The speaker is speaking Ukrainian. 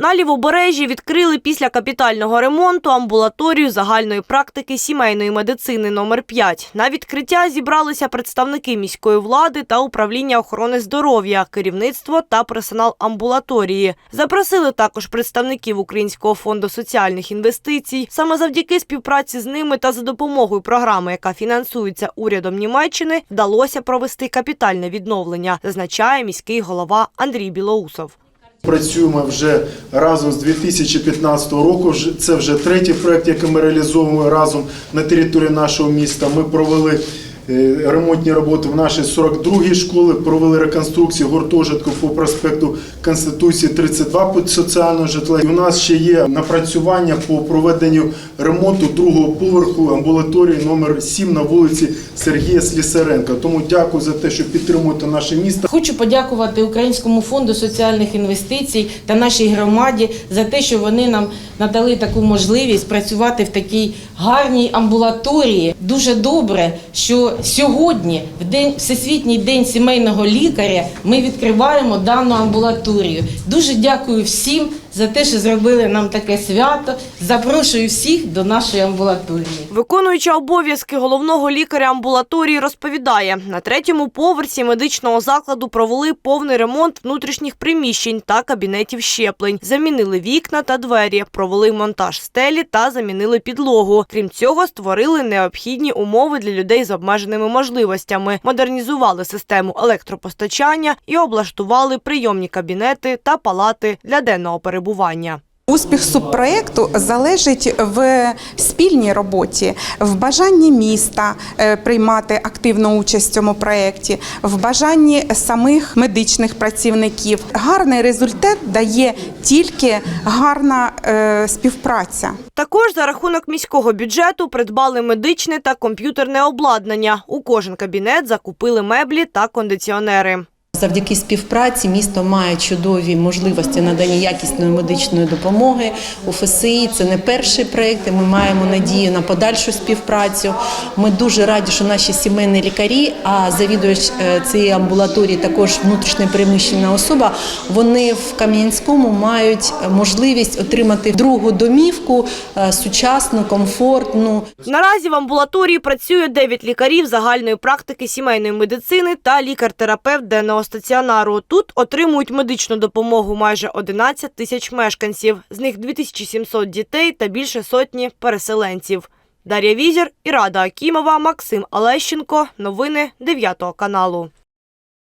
На лівобережжі відкрили після капітального ремонту амбулаторію загальної практики сімейної медицини номер 5 На відкриття зібралися представники міської влади та управління охорони здоров'я, керівництво та персонал амбулаторії. Запросили також представників Українського фонду соціальних інвестицій. Саме завдяки співпраці з ними та за допомогою програми, яка фінансується урядом Німеччини, вдалося провести капітальне відновлення, зазначає міський голова Андрій Білоусов. Працюємо вже разом з 2015 року. Це вже третій проект, який ми реалізовуємо разом на території нашого міста. Ми провели ремонтні роботи в нашій 42-й школі, провели реконструкцію гуртожитку по проспекту Конституції 32 під соціального житла. І у нас ще є напрацювання по проведенню ремонту другого поверху амбулаторії номер 7 на вулиці Сергія Слісаренка. Тому дякую за те, що підтримуєте наше місто. Хочу подякувати Українському фонду соціальних інвестицій та нашій громаді за те, що вони нам надали таку можливість працювати в такій гарній амбулаторії. Дуже добре, що сьогодні, в день Всесвітній день сімейного лікаря, ми відкриваємо дану амбулаторію. Дуже дякую всім за те, що зробили нам таке свято. Запрошую всіх до нашої амбулаторії. Виконуюча обов'язки головного лікаря амбулаторії розповідає, на третьому поверсі медичного закладу провели повний ремонт внутрішніх приміщень та кабінетів щеплень. Замінили вікна та двері, провели монтаж стелі та замінили підлогу. Крім цього, створили необхідні умови для людей з обмеженими можливостями, модернізували систему електропостачання і облаштували прийомні кабінети та палати для денного перебування. Успіх субпроекту залежить в спільній роботі, в бажанні міста е, приймати активну участь в цьому проєкті, в бажанні самих медичних працівників. Гарний результат дає тільки гарна е, співпраця. Також за рахунок міського бюджету придбали медичне та комп'ютерне обладнання. У кожен кабінет закупили меблі та кондиціонери. Завдяки співпраці місто має чудові можливості надання якісної медичної допомоги. У ФСІ це не перший проєкт, і Ми маємо надію на подальшу співпрацю. Ми дуже раді, що наші сімейні лікарі, а завідувач е, цієї амбулаторії також внутрішньо переміщена особа. Вони в Кам'янському мають можливість отримати другу домівку е, сучасну, комфортну. Наразі в амбулаторії працює 9 лікарів загальної практики сімейної медицини та лікар-терапевт денного стаціонару. Тут отримують медичну допомогу майже 11 тисяч мешканців. З них 2700 дітей та більше сотні переселенців. Дар'я Візір Ірада Акімова, Максим Алещенко. Новини 9 каналу.